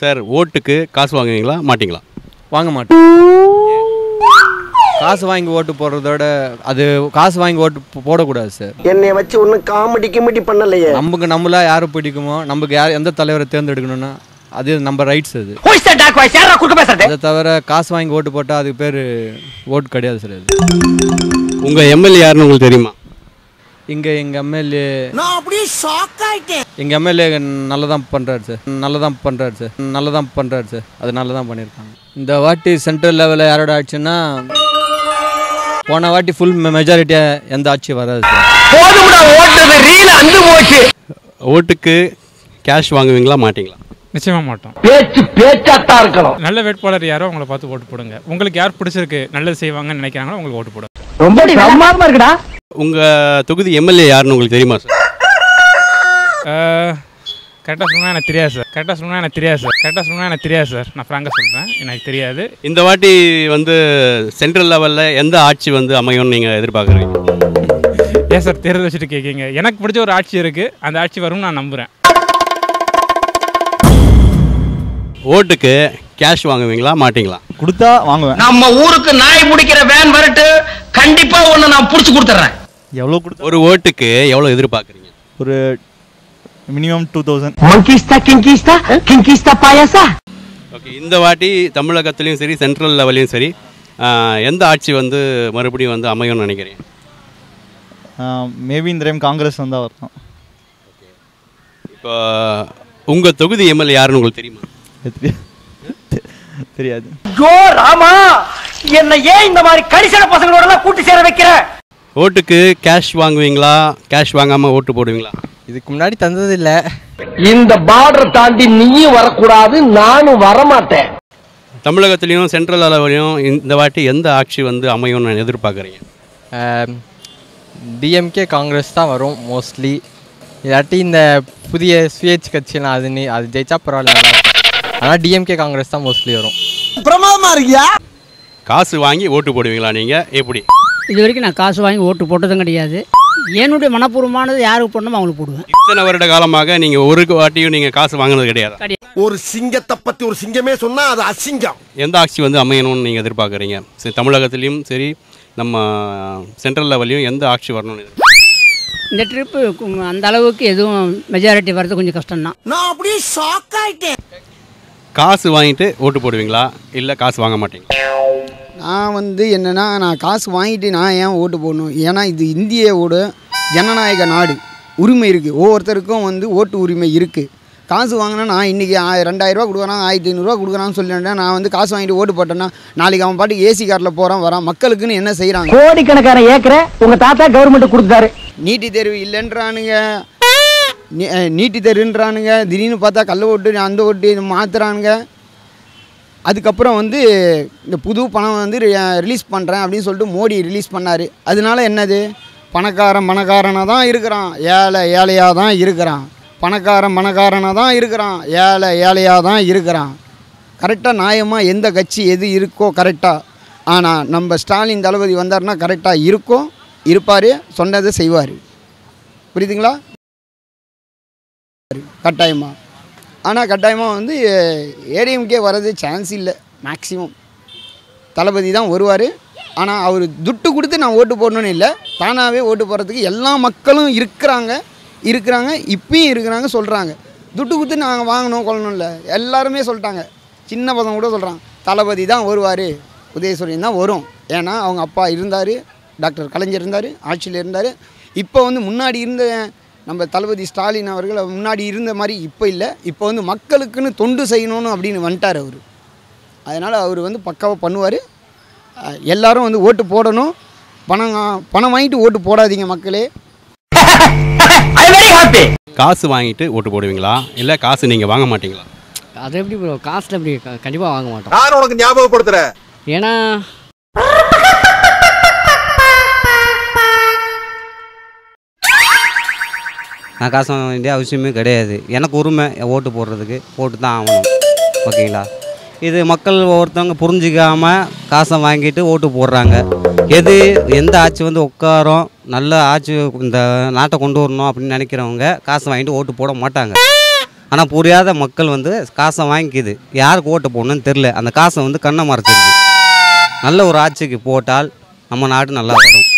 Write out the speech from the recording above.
Sir ஓட்டுக்கு காசு வாங்குவீங்களா? மாட்டிங்களா? வாங்க மாட்டோம். காசு வாங்கி ஓட்டு போடுறதோட அது காசு வாங்கி ஓட்டு போ- போடக்கூடாது சார். என்னைய வச்சு ஒன்னும் காமெடி கிமெடி பண்ணலையே. நமக்கு நம்மளா யாரை பிடிக்குமோ நமக்கு யார் எந்த தலைவரை தேர்ந்தெடுக்கணும்னா அது நம்ம ரைட்ஸ் அது. அதை தவிர காசு வாங்கி ஓட்டு போட்டால் அதுக்கு பேர் ஓட்டு கிடையாது சார் அது. உங்கள் எம்எல்ஏ யாருன்னு உங்களுக்கு தெரியுமா? இங்கே எங்கள் எம்எல்ஏ நான் அப்படியே ஷாக் ஆயிட்டேன். எங்கள் எம்எல்ஏ நல்லதான் பண்ணுறாரு சார். நல்லதான் பண்ணுறாரு சார். நல்லதான் பண்ணுறாரு சார். அது நல்லதான் பண்ணியிருக்காங்க இந்த வாட்டி சென்ட்ரல் லெவலில் யாரோட ஆட்சின்னா போன வாட்டி ஃபுல் மெஜாரிட்டியாக எந்த ஆட்சி வராது சார். போதும்டா ஓட்டது ரீல் அந்து போச்சு. ஓட்டுக்கு கேஷ் வாங்குவீங்களா மாட்டிங்களா? நிச்சயமாக மாட்டோம். பேச்சு பேச்சாத்தான் இருக்கணும். நல்ல வேட்பாளர் யாரோ அவங்கள பார்த்து ஓட்டு போடுங்க. உங்களுக்கு யார் பிடிச்சிருக்கு நல்லது செய்வாங்கன்னு நினைக்கிறாங்களோ உங்களுக்கு ஓட்டு போடுங்க. ரொம்ப இருக்குடா. உங்கள் தொகுதி எம்எல்ஏ யாருன்னு உங்களுக்கு தெரியுமா சார் கரெக்டாக சொன்னால் எனக்கு தெரியாது சார் கரெக்டாக சொன்னால் எனக்கு தெரியாது சார் கரெக்டாக சொன்னால் எனக்கு தெரியாது சார் நான் ஃப்ராங்காக சொல்கிறேன் எனக்கு தெரியாது. இந்த வாட்டி வந்து சென்ட்ரல் லெவலில் எந்த ஆட்சி வந்து அமையும்னு நீங்கள் எதிர்பார்க்குறீங்க? ஏன் சார் தேர்தல் வச்சுட்டு கேட்குறீங்க எனக்கு பிடிச்ச ஒரு ஆட்சி இருக்குது அந்த ஆட்சி வரும்னு நான் நம்புகிறேன் ஓட்டுக்கு கேஷ் வாங்குவீங்களா மாட்டிங்களா? கொடுத்தா வாங்குவேன். நம்ம ஊருக்கு நாய் பிடிக்கிற வேன் வரட்டு கண்டிப்பா ஒண்ணு நான் புடிச்சு கொடுத்துறேன். எவ்வளோ கொடுத்தா ஒரு ஓட்டுக்கு எவ்வளோ எதிர்பார்க்குறீங்க? ஒரு மினிமம் டூ தௌசண்ட் மங்கிஸ்தா கிங்கிஸ்தா கிங்கிஸ்தா பாயாசா ஓகே இந்த வாட்டி தமிழகத்துலேயும் சரி சென்ட்ரல் லெவல்லையும் சரி எந்த ஆட்சி வந்து மறுபடியும் வந்து அமையும்னு நினைக்கிறீங்க? மேபி இந்த டைம் காங்கிரஸ் வந்தால் வரலாம் இப்போ உங்கள் தொகுதி எம்எல்ஏ யாருன்னு உங்களுக்கு தெரியுமா? தெரியாது. ஜோ ராமா என்ன ஏன் இந்த மாதிரி கரிசன பசங்களோட கூட்டி சேர வைக்கிற? ஓட்டுக்கு கேஷ் வாங்குவீங்களா? கேஷ் வாங்காமல் ஓட்டு போடுவீங்களா? இதுக்கு முன்னாடி தந்தது இல்லை இந்த பார்டர் தாண்டி நீயும் வரக்கூடாது நானும் வரமாட்டேன். தமிழகத்துலேயும் சென்ட்ரல் லெவலையும் இந்த வாட்டி எந்த ஆட்சி வந்து அமையும்னு எதிர்பார்க்குறீங்க? டிஎம்கே காங்கிரஸ் தான் வரும் மோஸ்ட்லி இல்லாட்டி இந்த புதிய சுயேட்சை கட்சியெல்லாம் அது நீ அது ஜெயிச்சா பரவாயில்ல ஆனால் டிஎம்கே காங்கிரஸ் தான் மோஸ்ட்லி வரும். பிரமாதமா இருக்கியா? காசு வாங்கி ஓட்டு போடுவீங்களா நீங்கள் எப்படி? இது வரைக்கும் நான் காசு வாங்கி ஓட்டு போட்டதும் கிடையாது. என்னுடைய மனப்பூர்வமானது யாருக்கு போடணுமோ அவங்களுக்கு போடுவேன். இத்தனை வருட காலமாக நீங்கள் ஒரு வாட்டியும் நீங்கள் காசு வாங்கினது கிடையாது. ஒரு சிங்கத்தை பத்தி ஒரு சிங்கமே சொன்னா அது அசிங்கம். எந்த ஆட்சி வந்து அமையணும்னு நீங்கள் எதிர்பார்க்குறீங்க? சரி தமிழகத்துலேயும் சரி நம்ம சென்ட்ரல் லெவல்லையும் எந்த ஆட்சி வரணும்னு? இந்த ட்ரிப்பு அந்த அளவுக்கு எதுவும் மெஜாரிட்டி வர்றது கொஞ்சம் கஷ்டம்தான். நான் அப்படியே ஷாக் ஆயிட்டேன். காசு வாங்கிட்டு ஓட்டு போடுவீங்களா? இல்லை காசு வாங்க மாட்டீங்களா? நான் வந்து என்னென்னா நான் காசு வாங்கிட்டு நான் ஏன் ஓட்டு போடணும்? ஏன்னா இது இந்தியாவோட ஜனநாயக நாடு. உரிமை இருக்குது ஒவ்வொருத்தருக்கும் வந்து ஓட்டு உரிமை இருக்குது காசு வாங்கினா நான் இன்றைக்கி ரெண்டாயிரரூவா கொடுக்குறான் ஆயிரத்தி ஐநூறுரூவா கொடுக்குறான்னு சொல்லிட்டேன் நான் வந்து காசு வாங்கிட்டு ஓட்டு போட்டேன்னா நாளைக்கு அவன் பாட்டுக்கு ஏசி காரில் போகிறான் வரான். மக்களுக்குன்னு என்ன செய்கிறாங்க கோடிக்கணக்கான ஏக்கரை உங்க தாத்தா கவர்மெண்ட் கொடுத்தாரு நீட்டி தேர்வு இல்லைன்றானுங்க. நீட்டி தேர்வுன்றானுங்க. திடீர்னு பார்த்தா கள்ள ஓட்டு அந்த ஓட்டு இது மாற்றுறானுங்க அதுக்கப்புறம் வந்து இந்த புது பணம் வந்து ரிலீஸ் பண்ணுறேன் அப்படின்னு சொல்லிட்டு மோடி ரிலீஸ் பண்ணார். அதனால என்னது? பணக்காரன் பணக்காரனாக தான் இருக்கிறான். ஏழை ஏழையாக தான் இருக்கிறான். பணக்காரன் பணக்காரனாக தான் இருக்கிறான். ஏழை ஏழையாக தான் இருக்கிறான். கரெக்டாக நியாயமாக எந்த கட்சி எது இருக்கோ கரெக்டாக ஆனால் நம்ம ஸ்டாலின் தளபதி வந்தாருன்னா கரெக்டாக இருக்கும் இருப்பார் சொன்னதை செய்வார். புரியுதுங்களா? கட்டாயமாக ஆனால் கட்டாயமாக வந்து ஏடிஎம்கே வர்றது சான்ஸ் இல்லை மேக்ஸிமம் தளபதி தான் வருவார். ஆனால் அவர் துட்டு கொடுத்து நான் ஓட்டு போடணும்னு இல்லை. தானாகவே ஓட்டு போடுறதுக்கு எல்லா மக்களும் இருக்கிறாங்க. இருக்கிறாங்க இப்பயும் இருக்கிறாங்க சொல்கிறாங்க துட்டு கொடுத்து நாங்கள் வாங்கணும் கொள்ளணும் இல்லை. எல்லாருமே சொல்லிட்டாங்க. சின்ன பசங்க கூட சொல்கிறாங்க தளபதி தான் வருவார். உதயசூரியன் தான் வரும். ஏன்னா அவங்க அப்பா இருந்தார். டாக்டர் கலைஞர் இருந்தார். ஆட்சியில் இருந்தார். இப்போ வந்து முன்னாடி இருந்த நம்ம தளபதி ஸ்டாலின் அவர்கள் முன்னாடி இருந்த மாதிரி இப்போ இல்லை. இப்போ வந்து மக்களுக்குன்னு தொண்டு செய்யணும்னு அப்படின்னு வந்துட்டார் அவர். அதனால் அவர் வந்து பக்காவாக பண்ணுவார். எல்லாரும் வந்து ஓட்டு போடணும். பணம் பணம் வாங்கிட்டு ஓட்டு போடாதீங்க மக்களே. காசு வாங்கிட்டு ஓட்டு போடுவீங்களா? இல்லை காசு நீங்கள் வாங்க மாட்டீங்களா? அது எப்படி ப்ரோ காசில் எப்படி கண்டிப்பாக வாங்க மாட்டோம். நான் உனக்கு ஞாபகப்படுத்துறேன். ஏன்னா நான் காசு வாங்க வேண்டிய அவசியமே கிடையாது. எனக்கு உரிமை ஓட்டு போடுறதுக்கு போட்டு தான் ஆகணும். ஓகேங்களா? இது மக்கள் ஒவ்வொருத்தவங்க புரிஞ்சிக்காமல் காசை வாங்கிட்டு ஓட்டு போடுறாங்க. எது எந்த ஆட்சி வந்து உட்காரும் நல்ல ஆட்சி இந்த நாட்டை கொண்டு வரணும் அப்படின்னு நினைக்கிறவங்க காசை வாங்கிட்டு ஓட்டு போட மாட்டாங்க. ஆனால் புரியாத மக்கள் வந்து காசை வாங்கிக்குது. யாருக்கு ஓட்டு போடணும்னு தெரில அந்த காசை வந்து கண்ணை மறைச்சிருது. நல்ல ஒரு ஆட்சிக்கு போட்டால் நம்ம நாடு நல்லா வரும்.